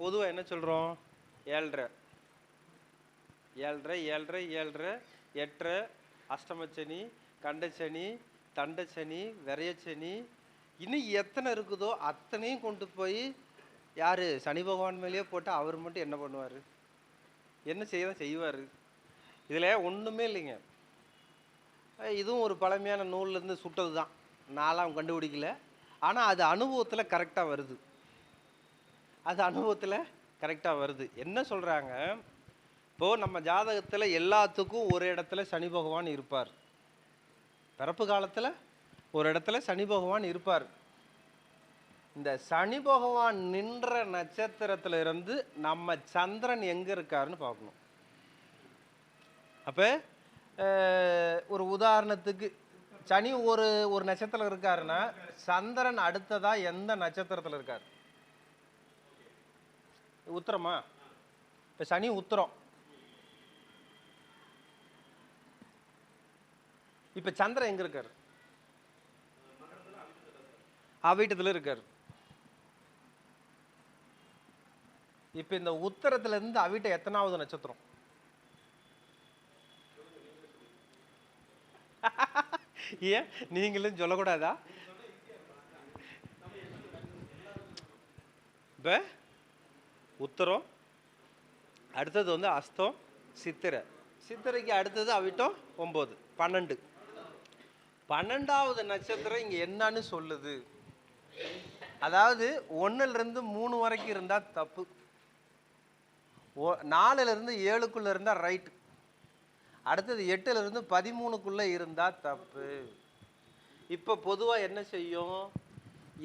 பொதுவாக என்ன சொல்கிறோம் ஏழ்ரை. ஏழ்ரை ஏழ்ரை ஏழ்ரை எட்டரை அஷ்டமச்சனி கண்டச்சனி தண்டச்சனி விரையச்சனி. இன்னும் எத்தனை இருக்குதோ அத்தனையும் கொண்டு போய் யார்? சனி பகவான் மேலேயே போட்டு அவர் மட்டும் என்ன பண்ணுவார்? என்ன செய்ய தான் செய்வார்? இதில் ஒன்றுமே இல்லைங்க. இதுவும் ஒரு பழமையான நூல்லேருந்து சுட்டது தான் நான்லாம் கண்டுபிடிக்கல. ஆனால் அது அனுபவத்தில் கரெக்டாக வருது. அது அனுபவத்தில் கரெக்டாக வருது. என்ன சொல்கிறாங்க இப்போது நம்ம ஜாதகத்தில் எல்லாத்துக்கும் ஒரு இடத்துல சனி பகவான் இருப்பார். பிறப்பு காலத்தில் ஒரு இடத்துல சனி பகவான் இருப்பார். இந்த சனி பகவான் நின்ற நட்சத்திரத்தில் இருந்து நம்ம சந்திரன் எங்கே இருக்காருன்னு பார்க்கணும். அப்போ ஒரு உதாரணத்துக்கு சனி ஒரு ஒரு நட்சத்திரம் இருக்காருன்னா சந்திரன் அடுத்ததாக எந்த நட்சத்திரத்தில் இருக்கார்? உத்தரமா? இப்போ சனி உத்தரம். இப்போ சந்திரன் எங்க இருக்கார்? அவைட்டத்தில் இருக்காரு. இப்போ இந்த உத்தரத்துல இருந்து அவிட்ட எத்தனாவது நட்சத்திரம்? ஏன்? நீங்களும் சொல்லக்கூடாதா? இப்போ உத்தரம் அடுத்தது வந்து அஸ்தம் சித்திரை. சித்திரைக்கு அடுத்தது அவிட்டம் ஒம்பது பன்னெண்டு. பன்னெண்டாவது நட்சத்திரம் இங்கே என்னன்னு சொல்லுது. அதாவது ஒன்றுலேருந்து மூணு வரைக்கும் இருந்தால் தப்பு. ஓ நாலுலேருந்து ஏழுக்குள்ளே இருந்தால் ரைட்டு. அடுத்தது எட்டுலேருந்து பதிமூணுக்குள்ளே இருந்தால் தப்பு. இப்போ பொதுவாக என்ன செய்யும்?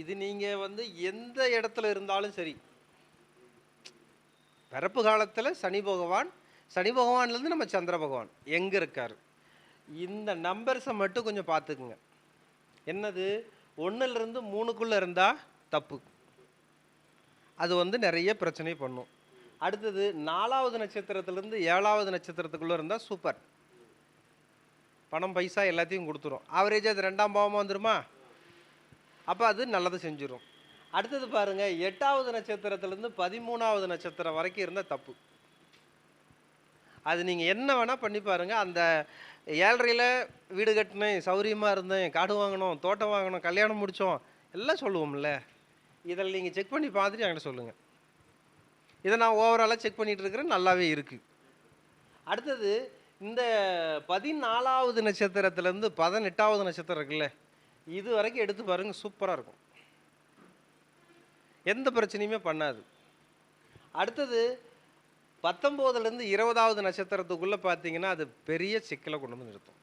இது நீங்கள் வந்து எந்த இடத்துல இருந்தாலும் சரி பிறப்பு காலத்தில் சனி பகவான் சனி பகவான்லேருந்து நம்ம சந்திர பகவான். எங்கே இருக்கார்? இந்த நம்பர்ஸை மட்டும் கொஞ்சம் பார்த்துக்குங்க. என்னது? ஒன்றுலேருந்து மூணுக்குள்ளே இருந்தால் தப்பு. அது வந்து நிறைய பிரச்சனை பண்ணும். அடுத்தது நாலாவது நட்சத்திரத்துலேருந்து ஏழாவது நட்சத்திரத்துக்குள்ளே இருந்தால் சூப்பர் பணம் பைசா எல்லாத்தையும் கொடுத்துரும். ஆவரேஜ் அது ரெண்டாம் பாவமாக வந்துடுமா அப்போ அது நல்லது செஞ்சிடும் அடுத்தது பாருங்க எட்டாவது நட்சத்திரத்துலேருந்து பதிமூணாவது நட்சத்திரம் வரைக்கும் இருந்தால் தப்பு. அது நீங்கள் என்ன வேணால் பண்ணி பாருங்கள் அந்த ஏழரையில் வீடு கட்டினேன் சௌரியமாக இருந்தேன் காடு வாங்கினோம் தோட்டம் வாங்கினோம் கல்யாணம் முடித்தோம் எல்லாம் சொல்லுவோம்ல. இதில் நீங்கள் செக் பண்ணி பார்த்துட்டு என்கிட்ட சொல்லுங்கள் இதை நான் ஓவராலாக செக் பண்ணிட்டு இருக்கிறேன் நல்லாவே இருக்குது அடுத்தது இந்த பதினாலாவது நட்சத்திரத்துலேருந்து பதினெட்டாவது நட்சத்திரம் இருக்குல்ல இது வரைக்கும் எடுத்து பாருங்கள் சூப்பராக இருக்கும். எந்த பிரச்சனையுமே பண்ணாது. அடுத்தது பத்தொம்போதுலேருந்து இருபதாவது நட்சத்திரத்துக்குள்ளே பார்த்தீங்கன்னா அது பெரிய சிக்கலை கொண்டு வந்து நிறுத்தும்.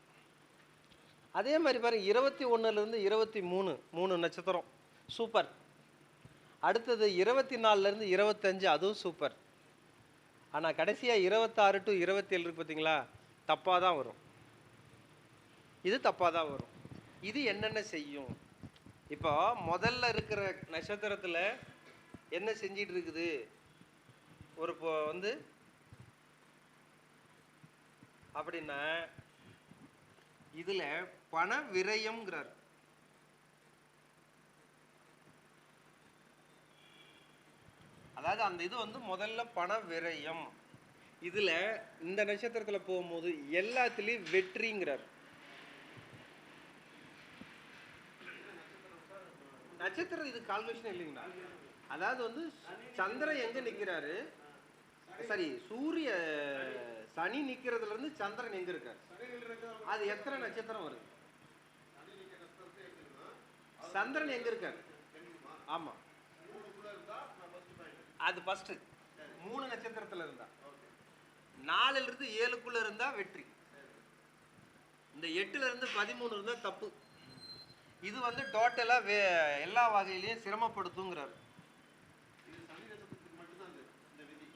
அதே மாதிரி பாருங்கள் இருபத்தி ஒன்றுலேருந்து இருபத்தி மூணு மூணு நட்சத்திரம். சூப்பர். அடுத்தது இருபத்தி நாலுலேருந்து இருபத்தஞ்சு அதுவும் சூப்பர். ஆனால் கடைசியாக இருபத்தாறு டு இருபத்தேழு இருக்கு பார்த்தீங்களா தப்பாக தான் வரும். இது தப்பாக தான் வரும். இது என்னென்ன செய்யும்? இப்போ முதல்ல இருக்கிற நட்சத்திரத்தில் என்ன செஞ்சிட்டு இருக்குது ஒரு இப்போ வந்து அப்படின்னா இதுல பண விரயம்ங்கிறார். அதாவது அந்த இது வந்து முதல்ல பண விரயம். இதுல இந்த நட்சத்திரத்துல போகும்போது எல்லாத்துலயும் வெற்றிங்கிறார். நட்சத்திரம் இது கால்குலேஷன் இல்லைங்களா? அதாவது வந்து சந்திரன் எங்க நிக்கிறாரு? சரி சூரிய சனி நிக்கிறதுல இருந்து சந்திரன் எங்க இருக்காரு? அது எத்தனை நட்சத்திரம் வருது? சந்திரன் எங்க இருக்காரு? ஆமா. அது ஃபர்ஸ்ட் மூணு நட்சத்திரத்துல இருந்தா. நாலுல இருந்து ஏழுக்குள்ள இருந்தா வெற்றி. இந்த எட்டுல இருந்து பதிமூணு இருந்தா தப்பு. இது வந்து டோட்டலா எல்லா வகையிலையும் சிரமப்படுத்துங்கிறாரு.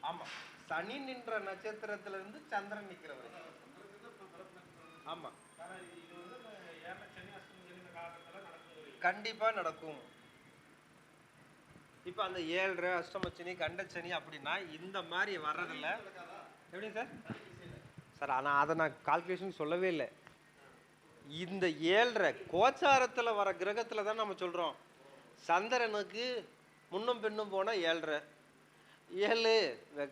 ஆமா. சனி நின்ற நட்சத்திரத்துல இருந்து சந்திரன் நிற்கிறவர் ஆமாம் ஆமா. கண்டிப்பா நடக்கும். இப்ப அந்த ஏழரை அஷ்டமச்சனி கண்டச்சனி அப்படின்னா இந்த மாதிரி வர்றதில்ல. எப்படி சார்? சார் ஆனா அதை நான் கால்குலேஷன் சொல்லவே இல்லை. இந்த ஏழரை கோச்சாரத்தில் வர கிரகத்தில் தான் நம்ம சொல்கிறோம் சந்திரனுக்கு முன்னும் பின்னும் போனால் ஏழரை. ஏழு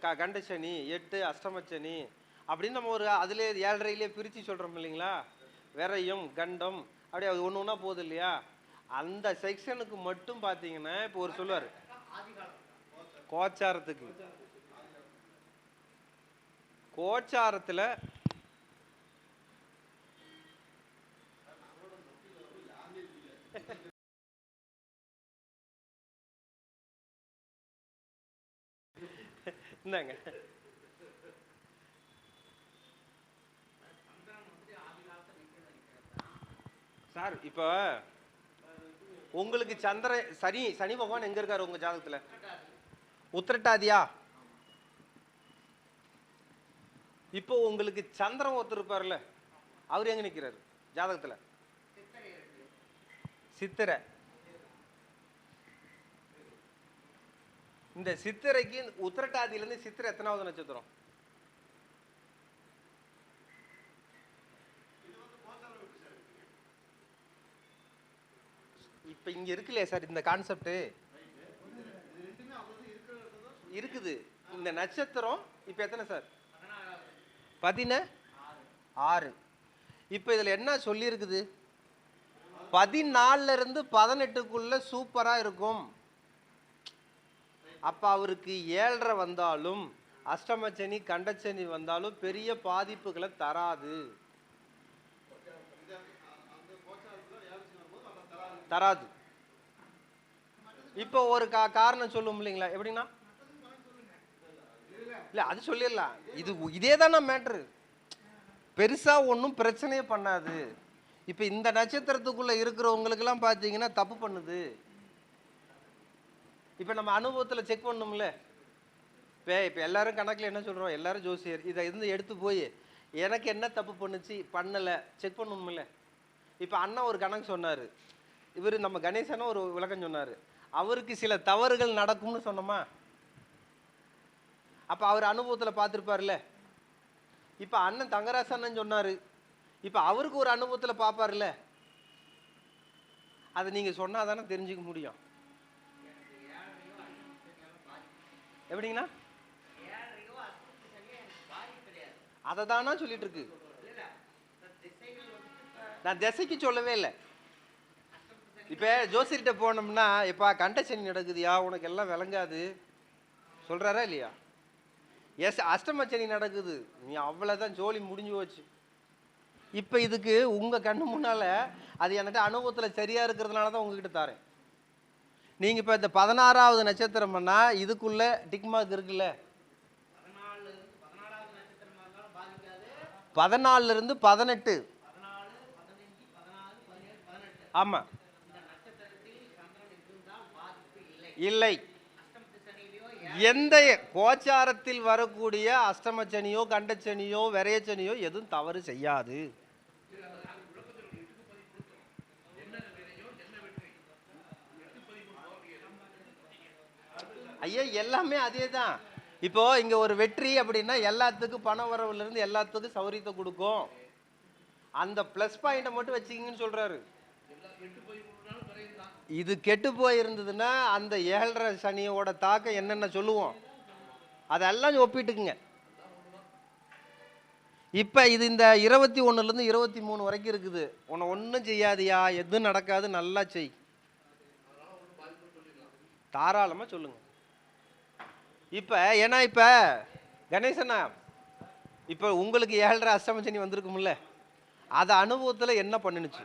க கண்டசனி எட்டு அஷ்டமச்சனி அப்படின்னு நம்ம ஒரு அதிலே ஏழரையிலே பிரித்து சொல்கிறோம் இல்லைங்களா? விரையும் கண்டம் அப்படியே அது ஒன்று ஒன்றா போகுது இல்லையா? அந்த செக்ஷனுக்கு மட்டும் பார்த்தீங்கன்னா இப்போ ஒரு சொல்லுவார். கோச்சாரத்துக்கு. கோச்சாரத்தில் இந்தாங்க சார் இப்போ உங்களுக்கு சந்திர சனி சனி பகவான் எங்க இருக்காரு உங்க ஜாதகத்துல? உத்திரட்டாதியா? இப்போ உங்களுக்கு சந்திரன் ஒருத்தர் இருப்பார்ல அவர் எங்க நிக்கிறாரு ஜாதகத்துல? சித்திரை. இந்த சித்திரைக்கு உத்திரட்டாதியிலேருந்து சித்திரை எத்தனாவது நட்சத்திரம்? இப்போ இங்கே இருக்குல்லையே சார் இந்த கான்செப்ட்டு இருக்குது. இந்த நட்சத்திரம் இப்போ எத்தனை சார்? பதின ஆறு. இப்போ இதில் என்ன சொல்லியிருக்குது? இருக்குது பதினெட்டுக்குள்ளே சூப்பராக இருக்கும். அப்போ அவருக்கு ஏழரை வந்தாலும் அஷ்டமச்சனி கண்டச்சனி வந்தாலும் பெரிய பாதிப்புகளை தராது. தராது. இப்போ ஒரு கா காரணம் சொல்லும் இல்லைங்களா? எப்படின்னா? இல்லை அது சொல்லிடலாம். இது இதே தானே மேட்ரு பெருசா ஒன்றும் பிரச்சனையே பண்ணாது. இப்போ இந்த நட்சத்திரத்துக்குள்ள இருக்கிறவங்களுக்கெல்லாம் பார்த்தீங்கன்னா தப்பு பண்ணுது. இப்போ நம்ம அனுபவத்தில் செக் பண்ணோம்ல இப்போ இப்போ எல்லாரும் கணக்கில் என்ன சொல்கிறோம் எல்லாரும் ஜோசியர் இதை இருந்து எடுத்து போய் எனக்கு என்ன தப்பு பண்ணுச்சு? பண்ணலை. செக் பண்ணணும்ல. இப்போ அண்ணன் ஒரு கணக்கு சொன்னார். இவர் நம்ம கணேசனும் ஒரு விளக்கம் சொன்னார். அவருக்கு சில தவறுகள் நடக்கும்னு சொன்னோமா? அப்போ அவர் அனுபவத்தில் பார்த்துருப்பார்ல. இப்போ அண்ணன் தங்கராசு அண்ணன் சொன்னார். இப்போ அவருக்கு ஒரு அனுபவத்தில் பார்ப்பார்ல. அதை நீங்கள் சொன்னால் தானே தெரிஞ்சுக்க முடியும். எப்படிங்கண்ணா? அதை தானா சொல்லிட்டு இருக்கு நான் திசைக்கு சொல்லவே இல்லை. இப்போ ஜோசியர்கிட்ட போனோம்னா இப்போ கண்டசனி நடக்குதுயா? உனக்கு எல்லாம் விளங்காது. சொல்கிறாரா இல்லையா? எஸ் அஷ்டமச்சனி நடக்குது. நீ அவ்வளோதான் ஜோலி முடிஞ்சு போச்சு. இப்போ இதுக்கு உங்கள் கண்ணு முன்னால் அது என்கிட்ட அனுபவத்தில் சரியாக இருக்கிறதுனால தான் உங்ககிட்ட தரேன். நீங்கள் இப்போ இந்த பதினாறாவது நட்சத்திரம்னா இதுக்குள்ள டிக்மார்க் இருக்குல்ல? பதினாலுல இருந்து பதினெட்டு. ஆமாம் இல்லை. எந்த கோச்சாரத்தில் வரக்கூடிய அஷ்டமச்சனியோ கண்டச்சனியோ விரையச்சனியோ எதுவும் தவறு செய்யாது. ஐயா எல்லாமே அதே தான் இப்போ இங்க ஒரு வெற்றி அப்படின்னா எல்லாத்துக்கும் பண வரவுல இருந்து எல்லாத்துக்கும் சௌரியத்தை கொடுக்கும். அந்த ப்ளஸ் பாயிண்ட்டை மட்டும் வச்சுக்கிங்கன்னு சொல்றாரு. இது கெட்டு போயிருந்ததுன்னா அந்த ஏழரை சனியோட தாக்கம் என்னென்ன சொல்லுவோம்? அதெல்லாம் ஒப்பிட்டுக்குங்க. இப்போ இது இந்த இருபத்தி ஒன்றுலேருந்து இருபத்தி மூணு வரைக்கும் இருக்குது. உன்னை ஒன்றும் செய்யாதியா? எதுவும் நடக்காது? நல்லா செய். தாராளமாக சொல்லுங்க. இப்போ ஏன்னா இப்போ கணேசண்ணா இப்போ உங்களுக்கு ஏழரை அஷ்டமச்சனி வந்திருக்கும்ல அது அனுபவத்தில் என்ன பண்ணுனுச்சு?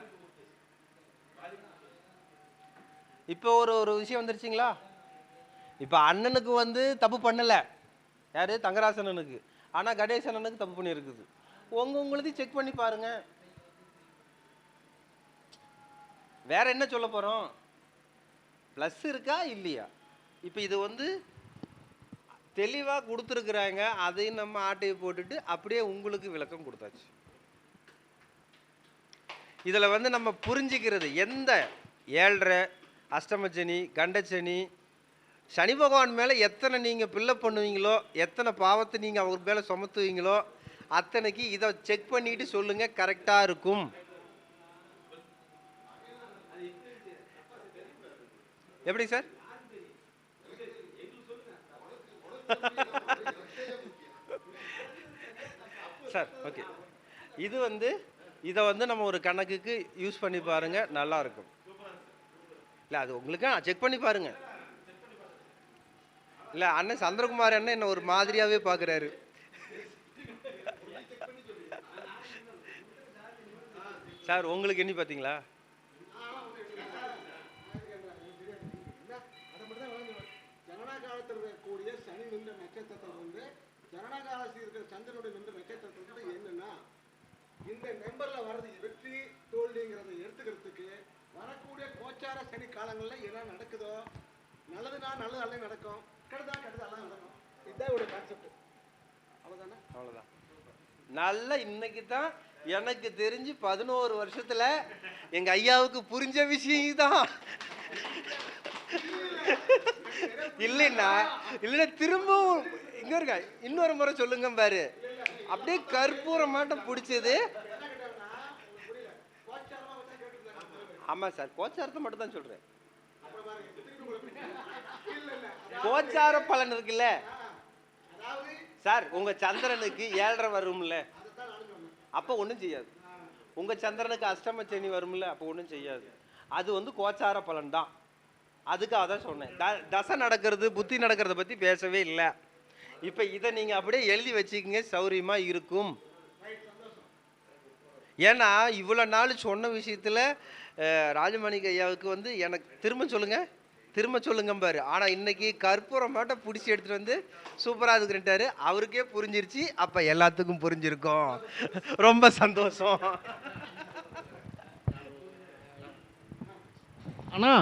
இப்போ ஒரு ஒரு விஷயம் வந்துருச்சுங்களா? இப்போ அண்ணனுக்கு வந்து தப்பு பண்ணலை. யார்? தங்கராசனனுக்கு ஆனால் கணேச அண்ணனுக்கு தப்பு பண்ணியிருக்குது உங்க உங்களுதையும் செக் பண்ணி பாருங்க. வேற என்ன சொல்ல போகிறோம் ப்ளஸ் இருக்கா இல்லையா? இப்போ இது வந்து தெளிவாக கொடுத்துருக்குறாங்க அதையும் நம்ம ஆட்டையை போட்டுட்டு அப்படியே உங்களுக்கு விளக்கம் கொடுத்தாச்சு. இதில் வந்து நம்ம புரிஞ்சுக்கிறது எந்த ஏழரை அஷ்டமச்சனி கண்டச்சனி சனி பகவான் மேலே எத்தனை நீங்கள் பில்லை பண்ணுவீங்களோ எத்தனை பாவத்தை நீங்கள் அவர் மேலே சுமத்துவீங்களோ அத்தனைக்கு இதை செக் பண்ணிட்டு சொல்லுங்கள் கரெக்டாக இருக்கும். எப்படி சார்? சார் ஓகே இது வந்து இதை வந்து நம்ம ஒரு கணக்குக்கு யூஸ் பண்ணி பாருங்கள் நல்லா இருக்கும். இல்லை அது உங்களுக்கு? செக் பண்ணி பாருங்கள் இல்லை அண்ணன் சந்திரகுமார் அண்ணன் என்ன ஒரு மாதிரியாகவே பார்க்குறாரு சார் உங்களுக்கு என்ன பார்த்தீங்களா அதை மட்டும் தான் விளங்குவேன் ஜனனகாலத்தில் இருக்கக்கூடிய சனி நின்ற நட்சத்திரத்தில் வந்து ஜனனகாலத்தில் இருக்கிற சந்திரனுடைய நின்ற வந்து என்னன்னா இந்த நம்பர்ல வர்றது வெற்றி தோல்விங்கிறத எடுத்துக்கிறதுக்கு வரக்கூடிய கோச்சார சனி காலங்களில் என்ன நடக்குதோ நல்லதுனா நல்லது அல்ல நடக்கும் கெடுதா கெடுதா எல்லாம் நடக்கும். இதுதான் ஒரு கான்செப்ட் அவ்வளோதானே அவ்வளோதான் நல்ல இன்னைக்கு தான் எனக்கு தெரிஞ்சு பதினோரு வருஷத்துல எங்க ஐயாவுக்கு புரிஞ்ச விஷயம் தான் இல்லைன்னா இல்லைன்னா திரும்பவும் இங்க இருக்க இன்னொரு முறை சொல்லுங்க பாரு. அப்படியே கற்பூரம் மாட்டம் பிடிச்சது. ஆமா சார் கோச்சாரத்தை மட்டும் தான் சொல்றேன். கோச்சார பலன் இருக்குல்ல சார் உங்க சந்திரனுக்கு ஏழரை வரும்ல. அப்போ ஒன்றும் செய்யாது. உங்க சந்திரனுக்கு அஷ்டம சனி வரும்ல அப்போ ஒன்றும் செய்யாது. அது வந்து கோச்சார பலன் தான். அதுக்காக தான் சொன்னேன். த தசை நடக்கிறது புத்தி நடக்கிறத பற்றி பேசவே இல்லை. இப்போ இதை நீங்கள் அப்படியே எழுதி வச்சுக்கிங்க சௌரியமாக இருக்கும். ஏன்னா இவ்வளோ நாள் சொன்ன விஷயத்தில் ராஜமாணிக்க ஐயாவுக்கு வந்து எனக்கு திரும்ப சொல்லுங்கள் திரும்ப சொல்லுங்க பாரு. ஆனால் இன்னைக்கு கற்பூரம் மாட்டம் பிடிச்சி எடுத்துகிட்டு வந்து சூப்பராக இருக்கிறாரு அவருக்கே புரிஞ்சிருச்சு. அப்போ எல்லாத்துக்கும் புரிஞ்சிருக்கும். ரொம்ப சந்தோஷம். அண்ணா